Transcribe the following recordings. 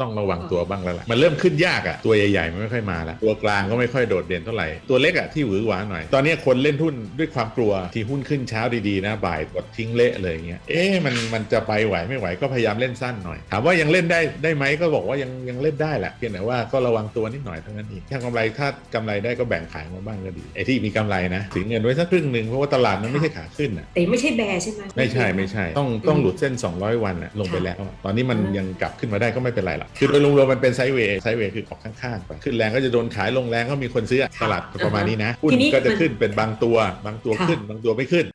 ต้องระวังตัวบ้างแล้วล่ะมันเริ่มขึ้นยากอะตัวใหญ่ๆมันไม่ค่อยมาแล้วตัวกลางก็ไม่ค่อยโดดเด่นเท่าไหร่ตัวเล็กอะที่หวือหวาหน่อย ตอนนี้คนเล่นหุ้นด้วยความกลัวที่หุ้นขึ้นเช้าดีๆนะบ่ายกดทิ้งเละเลยอย่างเงี้ยเอ๊ะมันมันจะไปไหวไม่ไหวก็พยายามเล่นสั้นหน่อยถามว่ายังเล่นได้ได้ไหมก็บอกว่ายังยังเล่นได้แหละเพียงแต่ว่าก็ระวังตัวนิดหน่อยเท่านั้นเองถ้ากำไรถ้ากำไรได้ก็แบ่งขายมาบ้างก็ดีไอ้ที่มีกำไรนะถือเงินไว้สักครึ่งหนึ่งเพราะว่าตลาดมันไม่ใช่ขาขึ้นอะแต่ไม่ใช่แบร์ใช่ไหมไม่ใช่ไม่ใช่ ต้องต้องหลุดเส้น 200 วันอะลงไปแล้วอะตอนนี้มันอืมยังกลับขึ้นมาได้ก็ไม่เป็นไรหรอกคือโดยรวมๆมันเป็นไซด์เวย์ไซด์เวย์คือออกข้างๆไปขึ้นแรงก็จะโดนขายลงแรงก็มีคนซื้ออะตลาดประมาณนี้นะหุ้นทีนี้ก็จะมันขึ้นเป็นบางตัว บางตัวค่ะขึ้น บางตัวไม่ขึ้น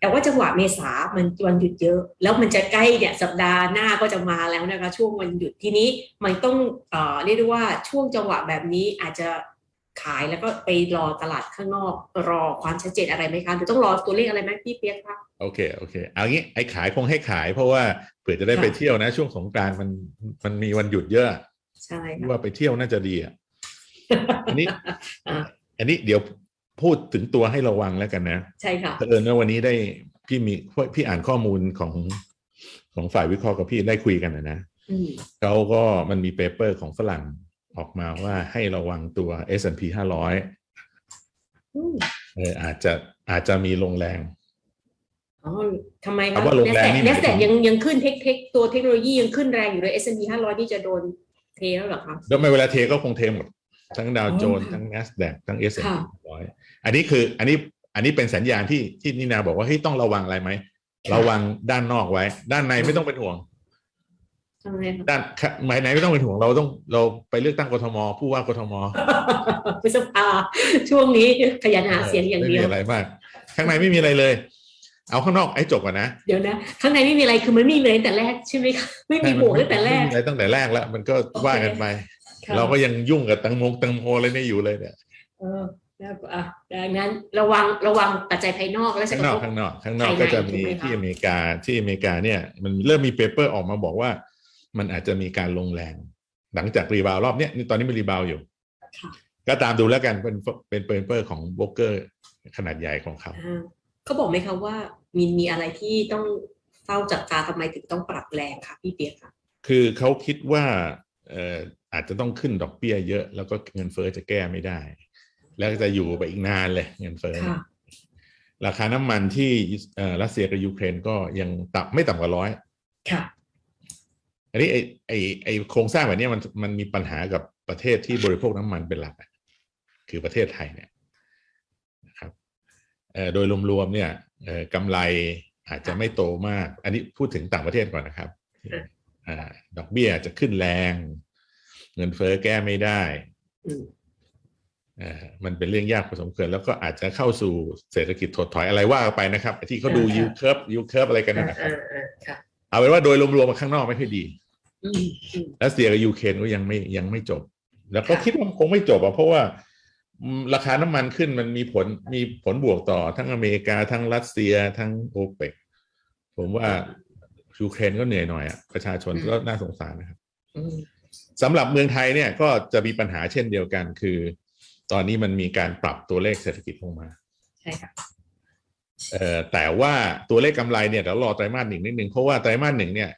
แต่ว่าจังหวะเมษา มันวันหยุดเยอะ แล้วมันจะใกล้เนี่ยสัปดาห์หน้าก็จะมาแล้วนะคะ ช่วงวันหยุดทีนี้มันต้องเอ่อเรียกได้ว่าช่วงจังหวะแบบนี้อาจจะ ขายแล้วก็ไปรอตลาดข้างนอกรอความชัดเจนอะไรไหมคะหรือต้องรอตัวเลขอะไรไหมพี่เปียกคะโอเคโอเคเอางี้ไอ้ขายคงให้ขาย เพราะว่าเผื่อจะได้ค่ะไปเที่ยวนะ ช่วงสงกรานต์มันมันมีวันหยุดเยอะใช่ค่ะว่าไปเที่ยวน่าจะดีอะอันนี้อ่าอันนี้เดี๋ยวพูดถึงตัวให้ระวังแล้วกันนะ ใช่ค่ะเผอิญว่าวันนี้ได้พี่มีพี่อ่านข้อมูลของของฝ่ายวิเคราะห์กับพี่ได้คุยกันนะนะอืมเขาก็มันมีเปเปอร์ของฝรั่ง ออกมาว่าให้ระวังตัว S&P 500อืมเอออาจจะอาจจะมีลงแรงอ๋อทำไมคคำว่าลงแรงนี่หเนมายสถึงแตยังยังขึ้นเทคเทคตัวเทคโนโลยียังขึ้นแรงอยู่เลย S&P 500 นี่จะโดนเทแล้วเหรอคะแล้วไม่เวลาเทก็คงเทหมด ทั้งดาวโจนส์อ๋อทั้ง NASDAQ ทั้ง S&P ค่ะ500 อันนี้คืออันนี้อันนี้เป็นสัญญาณที่ที่นินาบอกว่าเฮ้ยต้องระวังอะไรไหมค่ะระวังด้านนอกไว้ ด้านในไม่ต้องเป็นห่วงทำไมคะ ด้านหมายไหนไม่ต้องเป็นห่วงเราต้องเราไปเลือกตั้งกทมผู้ว่ากทมพฤษภาช่วงนี้ขยันหาเสียงอย่างไม่เดีมียวอะไรมาก ข้างในไม่มีอะไรเลย เอาข้างนอกไอ้จบก่อนนะเดี๋ยวนะ ข้างในไม่มีอะไรคือมันไม่มีอะไรตั้งแต่แรกใช่ไหมคะไม่มีบวกตั้งแต่แรกไม่มีอะไรตั้งแต่แรกแล้ว มันก็โอเคว่ากันไปค่ะเราก็ยังยุ่งกับตังโมงตังโมอะไรเนี่ยอยู่เลยเนี่ยเออแล้วก็อะดังนั้นระวังระวังปัจจัยภายนอกและจะข้างกนระอกทบข้างนอกข้างนอกภายในก็จะมีถูกไหมคะที่อเมริกาที่อเมริกาเนี่ย มันเริ่มมีเปเปอร์ออกมาบอกว่า มันอาจจะมีการลงแรง หลังจากรีบาวด์รอบเนี้ยนี่ตอนนี้มันรีบาวด์อยู่ค่ะก็ตามดูแล้วกันเป็นเป็นเปเปอร์ของโบรกเกอร์ขนาดใหญ่ของเขาอ่าเขาบอกไหมคะว่ามีมีอะไรที่ต้องเฝ้าจับตาทำไมถึงต้องปรับแรงคะพี่เปียกค่ะคือเขาคิดว่าเอ่ออาจจะต้องขึ้นดอกเบี้ยเยอะ แล้วก็เงินเฟ้อจะแก้ไม่ได้ แล้วก็จะอยู่ไปอีกนานเลยเงินเฟ้อค่ะราคาน้ำมันที่เอ่อรัสเซียกับยูเครนก็ยังต่ำไม่ต่ำกว่าร้อยค่ะอั นนี้ไอไอไอโครงสร้างแบบเนี้ยมันมันมีปัญหากับประเทศที่บริโภคน้ำมันเป็นหลักอะคือประเทศไทยเนี่ยนะครับเอ่อโดยรวมๆเนี่ยเอ่อกำไรอาจจะไม่โตมาก อันนี้พูดถึงต่างประเทศก่อนนะครับค่ะอ่าดอกเบี้ยจะขึ้นแรง เงินเฟ้อแก้ไม่ได้อืมเอ่อมันเป็นเรื่องยากพอสมควรแล้วก็อาจจะเข้าสู่เศรษฐกิจถดถอยอะไรว่าไปนะครับไอ้ที่เขาดูยูเคิร์ฟยูเคิร์ฟอะไรกันนั่นนะครับอ่าอ่าค่ะเอาเป็นว่าโดยรวมๆมาข้างนอกไม่ค่อยดีอืมอืม รัสเซียกับยูเครนก็ยังไม่ยังไม่จบ แล้วก็ค่ะคิดว่าคงไม่จบอะเพราะว่าอืมราคาน้ำมันขึ้นมันมีผลมีผลบวกต่อทั้งอเมริกาทั้งรัสเซียทั้งโอเปกผมว่ายูเครนก็เหนื่อยหน่อยอะประชาชนก็น่าสงสารนะครับอืมสำหรับเมืองไทยเนี่ยก็จะมีปัญหาเช่นเดียวกัน คือ ตอนนี้มันมีการปรับตัวเลขเศรษฐกิจลงมาใช่ค่ะเอ่อแต่ว่าตัวเลขกำไรเนี่ยเดี๋ยวรอไตรมาสหนึ่งนิดนึงเพราะว่าไตรมาสหนึ่งเนี่ย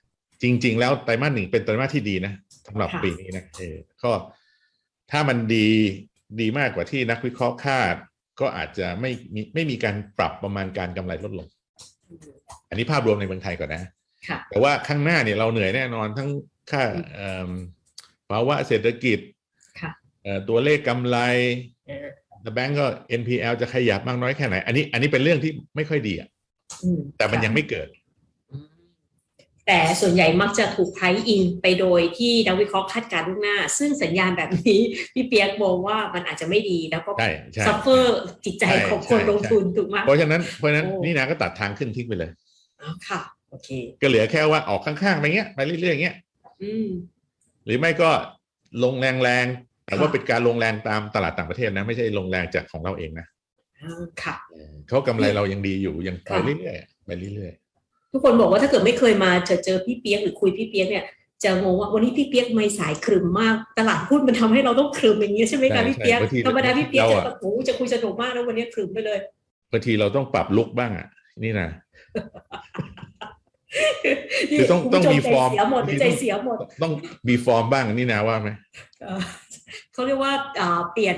จริง ๆ แล้วไตรมาสหนึ่งเป็นไตรมาสที่ดีนะสำหรับค่ะปีนี้นะเออก็ถ้ามันดีดีมากกว่าที่นักวิเคราะห์คาด ก็อาจจะไม่มีไม่มีการปรับประมาณการกำไรลดลงอืมอันนี้ภาพรวมในเมืองไทยก่อนนะค่ะแต่ว่าข้างหน้าเนี่ยเราเหนื่อยแน่นอนทั้งค่าเอิ่มภาวะเศรษฐกิจค่ะเอ่อตัวเลขกำไรอ่าแต่แบงก์ก็ NPL จะขยับมากน้อยแค่ไหน อันนี้ อันนี้เป็นเรื่องที่ไม่ค่อยดีอะอืมแต่มันค่ะยังไม่เกิดอืม แต่ส่วนใหญ่มักจะถูกไพรอินไปโดยที่นักวิเคราะห์คาดการณ์ล่วงหน้า ซึ่งสัญญาณแบบนี้พี่เปียกมองว่ามันอาจจะไม่ดีแล้วก็ใช่ใช่ซัฟเฟอร์จิตใจใช่ของคนใช่ลงทุนถูกไหมเพราะฉะนั้นเพราะฉะนั้นโอ้นี่นาก็ตัดทางขึ้นทิ้งไปเลยอ๋อค่ะโอเค ก็เหลือแค่ว่าออกข้างๆไปเงี้ยไปเรื่อยๆอย่างเงี้ยอืมหรือไม่ก็ลงแรงๆแต่ว่าค่ะเป็นการลงแรงตามตลาดต่างประเทศนะ ไม่ใช่ลงแรงจากของเราเองนะอ่าค่ะเขากำไรเรายังดีอยู่ยังไปค่ะเรื่อยๆไปเรื่อย ทุกคนบอกว่าถ้าเกิดไม่เคยมาเจอเจอพี่เปียกหรือคุยพี่เปียกเนี่ยจะงงว่าวันนี้พี่เปียกไม่สายครึมมาก ตลาดหุ้นมันทำให้เราต้องครึมอย่างนี้ใช่ไหมคะพี่เปียกธรรมดาพี่เปียกจะแบบโอ้โหจะคุยสนุกมากแล้ววันนี้ครึมไปเลยๆบางทีเราต้องปรับลุกบ้างอะ นี่นะคือต้องคุณต้องผู้ชมีฟอร์มใจเสียหมดใจเสียหมด ต้องมีฟอร์มบ้างนี่นะว่าไหมเอ่อเขาเรียกว่าเอ่อเปลี่ยน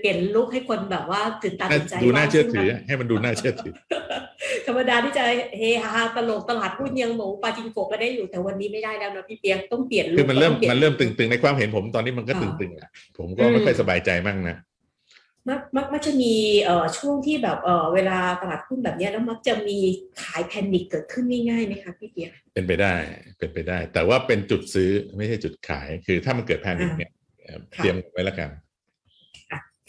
เปลี่ยนลุคให้คนแบบว่าตื่นตาตื่นใจดูน่าเชื่อถือบ้งให้มันดูน่าเชื่อถือ ธรรมดาที่จะเฮฮาตลกตลาดหุ้นยังหมูปาจิงโกะก็ได้อยู่แต่วันนี้ไม่ได้แล้วนะพี่เปียกต้องเปลี่ยนลุคือมันเริ่มต้องปลี่ยมันเริ่มตึงๆในความเห็นผมตอนนี้มันก็ค่ะตึงๆอะผมก็ไม่ค่อยสบายใจมากนะมักมักมักจะมีเอ่อช่วงที่แบบเอ่อเวลาตลาดหุ้นแบบเนี้ยแล้วมักจะมีขายแพนิคเกิดขึ้นง่ายๆไหมคะพี่เปียกเป็นไปได้เป็นไปได้ แต่ว่าเป็นจุดซื้อไม่ใช่จุดขาย คือถ้ามันเกิดแพนิคเนี่ยเอ่อค่ะเตรียมไว้แล้วกัน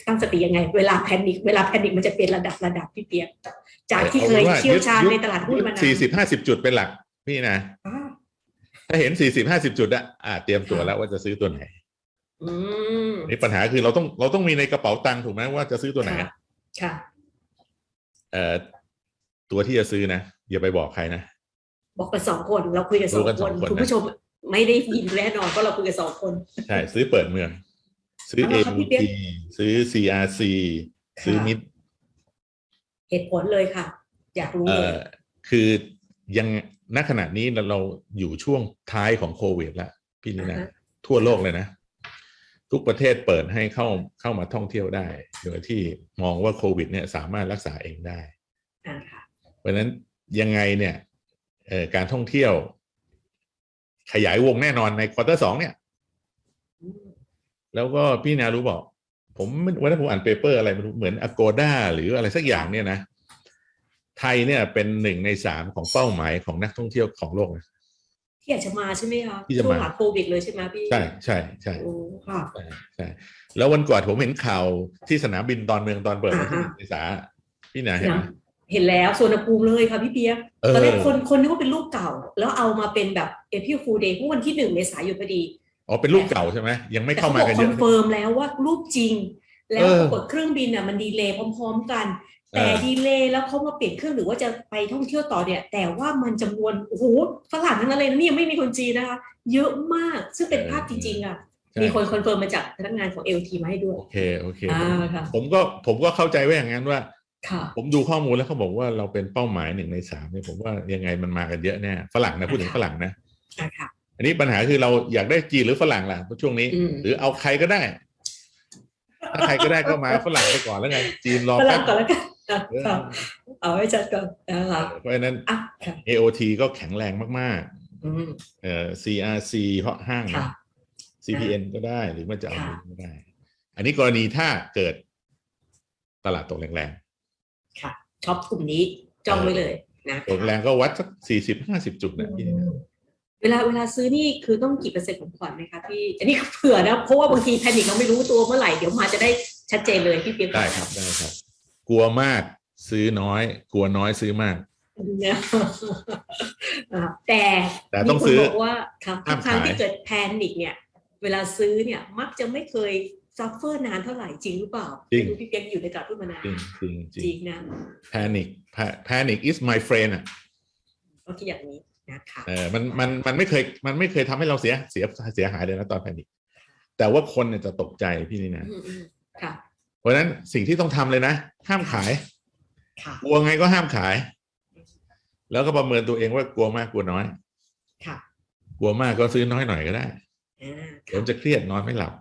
ตั้งสติยังไง เวลาแพนิคเวลาแพนิคมันจะเป็นระดับระดับพี่เปียกจากที่เอาเคเป็ยนว่าเชี่ยวชาญยึดในตลาดหุ้นมานานสี่สิบห้าสิบจุดเป็นหลัก พี่นะอ่าถ้าเห็นสี่สิบห้าสิบจุดอะอะเตรียมตัวค่ะแล้วว่าจะซื้อตัวไหนอืมนี่ปัญหาคือเราต้องเราต้องมีในกระเป๋าตังค์ถูกไหมว่าจะซื้อตัวไหนค่ะค่ะเอ่อตัวที่จะซื้อนะอย่าไปบอกใครนะบอกกันสองคนเราคุยกันสรู้องกันคสอนงคนคุณนะผู้ชมไม่ได้ยินแน่นอนเพราะเราคุยกันสองคน ใช่ ซื้อเปิดเมือง ซื้ออ๋อครับพี่เปี๊ AUT ยกซื้อ CRC ซื้อค่ะมิดเหตุผลเลยค่ะ อยากรู้เอ่เลยอคือยังณขณะนี้เราเราอยู่ช่วงท้ายของโควิดแล้วพี่นี่นะอ่าฮะทั่วโลกเลยนะ ทุกประเทศเปิดให้เข้าเข้ามาท่องเที่ยวได้ โดยที่มองว่าโควิดเนี่ยสามารถรักษาเองได้ อ่าค่ะ เพราะฉะนั้นยังไงเนี่ยเอ่อการท่องเที่ยว ขยายวงแน่นอนในควอเตอร์สองเนี่ยอืม แล้วก็พี่นารู้บอก ผมไม่วันนั้นผมอ่านเปเปอร์อะไรไม่รู้เหมือน Agoda หรืออะไรสักอย่างเนี่ยนะ ไทยเนี่ยเป็นหนึ่งในสามของเป้าหมายของนักท่องเที่ยวของโลกนะที่อยากจะมาใช่ไหมคะที่จะช่วมางหลังโควิดเลยใช่ไหมพี่ ใช่ใช่ใช่โอ้ค่ะใช่ใช่แล้ววันก่อนผมเห็นข่าวที่สนามบินตอนเมืองตอนเปิดวันที่อ่าหนึ่งเมษาพี่นาเห็นไหมเห็นแล้วสวนภูมิเลยค่ะพี่เปียกเออตอนแรกคนคนนึกว่าเป็นรูปเก่า แล้วเอามาเป็นแบบเอพิฟูเดย์เมื่อวันที่หนึ่งเมษายนพอดี อ๋อเป็นรูปเก่าใช่ไหมยังไม่แต่เข้าเขามาบอกกันคเยอนอะเฟิร์มแล้วว่ารูปจริง แล้วเออปรากฏเครื่องบินอะมันดีเลย์พร้อม ๆ กัน แต่เออดีเลย์แล้วเขามาเปลี่ยนเครื่องหรือว่าจะไปท่องเที่ยวต่อเนี่ย แต่ว่ามันจำนวนโอ้โหฝรั่งทั้งนั้นเลยนะนี่ยังไม่มีคนจีนนะคะ เยอะมากซึ่งเป็นภาพจริงๆอะใช่มีคนคอนเฟิร์มมาจากพนักงานของ LT มาให้ด้วยโอเคโอเคอ่าค่ะผมก็ผมก็เข้าใจไว้อย่างนั้นว่าค่ะผมดูข้อมูลแล้วเขาบอกว่าเราเป็นเป้าหมายหนึ่งในสามเนี่ยผมว่ายังไงมันมากันเยอะแน่ฝรั่งนะพูดถึงฝรั่งนะ อะค่ะอันนี้ปัญหาคือเราอยากได้จีนหรือฝรั่งล่ะช่วงนี้อืมหรือเอาใครก็ได้ ถ้าใครก็ได้ก็มาฝรั่งไปก่อนแล้วไงจีนรอฝแป๊รั่งบก่อนแล้วกันอะเออค่ะเอาไว้จัดก่อนนะคะเพราะฉะนั้นอะค่ะ AOT ก็แข็งแรงมากอืมๆเอ่อ CRC เพราะห้างค่ะ CPN ก็ได้หรือว่าจะเอาค่ะก็ได้ อันนี้กรณีถ้าเกิดตลาดตกแรงค่ะช็อปกลุ่มนี้จ้องไว้เลยนะๆตกแรงก็วัดสักสี่สิบห้าสิบจุดนะพี่ เวลาเวลาซื้อนี่คือต้องกี่เปอร์เซ็นต์ของผ่อนไหมคะพี่อันนี้เผื่อนะเพราะว่าบางทีแพนิคเราไม่รู้ตัวเมื่อไหร่เดี๋ยวมาจะได้ชัดเจนเลยพี่เปียกได้ครับได้ครับ กลัวมากซื้อน้อย กลัวน้อยซื้อมากนะอะแต่แต่ต้องมีคนซื้อบอกว่าครับทุห้ากมครั้งขายที่เกิดแพนิคเนี่ย เวลาซื้อเนี่ยมักจะไม่เคยซัฟเฟอร์นานเท่าไหร่จริงหรือเปล่าจริงไม่พี่เปียกอยู่ในตลาดหุ้นมานานจริงจริงจริจริงงนะ panic Pa- panic is my friend อะก็คิดอย่างนี้ นะคะเออมันมันมันไม่เคยมันไม่เคยทำให้เราเสียเสียเสียหายเลยนะตอน panic แต่ว่าคนเนี่ยจะตกใจพี่นี่นะอืมอืมค่ะเพราะฉะนั้นสิ่งที่ต้องทำเลยนะ ห้ามขายค่ะกลัวไงก็ห้ามขาย แล้วก็ประเมินตัวเองว่ากลัวมากกลัวน้อยค่ะกลัวมากก็ซื้อน้อยหน่อยก็ได้อ่าเดี๋ยวมันจะเครียดนอนไม่หลับ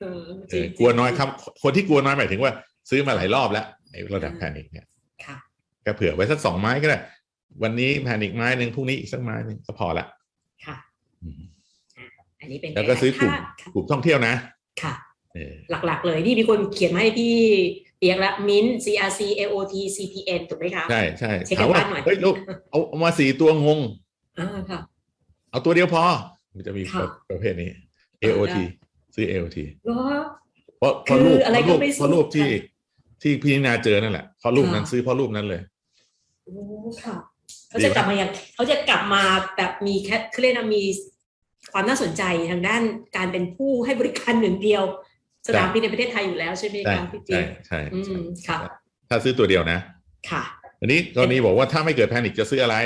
เออเอจริองกลัวน้อยครับ คนที่กลัวน้อยหมายถึงว่า ซื้อมาหลายรอบแล้วไอ้ระดับ panic เนี่ยค่ะก็เผื่อไว้สักสองไม้ก็ได้ วันนี้ panic ไม้หนึ่งพรุ่งนี้อีกสักไม้หนึ่งก็พอละค่ะอืมอันนี้เป็นแล้วก็ซื้อกลุ่มถ้ากลุ่มท่องเที่ยวนะ ค่ะเออหลักๆ เลยนี่มีคนเขียนมาให้พี่เปียกละมิน CRC AOT CPN ถูกไหมคะใช่ใช่เช็คถามว่ากันบ้านหน่อยเฮ้ยลูกเอาเอามาสี่ตัวงงอ่าค่ะ เอาตัวเดียวพอ มันจะมีค่ะประเภทนี้ AOT ซื้อ AOT เหรอเพราะเพราะคือรูปอะไรเพราะรูปก็ไม่สู้เพราะรูปที่ค่ะที่พี่นาเจอนั่นแหละเพราะรูปนั้นค่ะซื้อเพราะรูปนั้นเลยโอ้ค่ะ เขาจะกลับมาอย่างเขาจะกลับมาแบบมีแค่เขาเรียกนะมีความน่าสนใจทางด้านการเป็นผู้ให้บริการหนึ่งเดียว สนามบินในประเทศไทยอยู่แล้วใช่ไหมใช่คะพี่เปียใช่กใช่อืใช่มค่ะถ้าซื้อตัวเดียวนะ ค่ะ อันนี้กรณีบอกว่าถ้าไม่เกิดแพนิคจะซื้ออะไร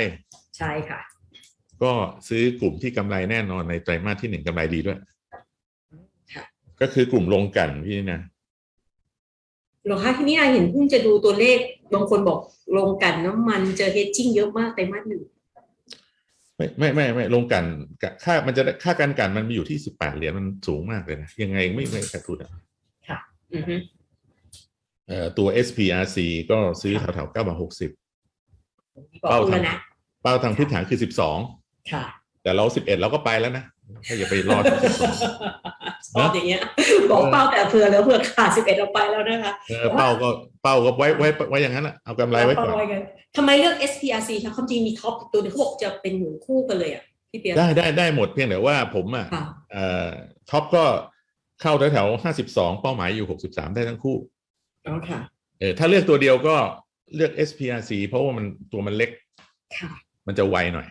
ใช่ค่ะ ก็ซื้อกลุ่มที่กำไรแน่นอนในไตรมาสที่หนึ่งกำไรดีด้วยค่ะก็คือกลุ่มลงกลันพี่นะ หรอคะทีนี้เห็นเพิ่งจะดูตัวเลขบางคนบอกลงกลันน้ำมันเจอเฮดจิ้งเยอะมากไตรมาสหนึ่งไม่ไม่ไม่ไม่ลงกันกะค่ามันจะได้ค่าการกันมันมีอยู่ที่สิบแปดเหรียญมันสูงมากเลยนะ ยังไงไม่ไม่ขาดทุนอะอือฮึเอ่อตัว SPRC ก็ซื้อแถวแถวเก้าบาทหกสิบบอกคุณแล้วนะเป้าทางพื้นฐานคือสิบสองค่ะ แต่เราสิบเอ็ดเราก็ไปแล้วนะถ้าอย่าไปรอดชอบอย่างเงี้ย บอกเป้าแต่เผื่อเหลือเผื่อขาดสิบเอ็ดเราไปแล้วนะคะเออเป้าก็เป้าก็ไว้ไว้ไว้อย่างนั้นแหละเอากำไรไว้ก่อนเป้ากันทำไมเลือก SPRC คะความจริงมีท็อปอีกตัวหนึงเขาบอกจะเป็นหนุนคู่กันเลยอะพี่เปียกได้ได้ได้หมดเพียงแต่ว่าผมอะค่ะเอ่อท็อปก็เข้าแถวแถวห้าสิบสองเป้าหมายอยู่หกสิบสามได้ทั้งคู่อ๋อค่ะเออถ้าเลือกตัวเดียวก็เลือก SPRC เพราะว่ามันตัวมันเล็กค่ะมันจะไวหน่อย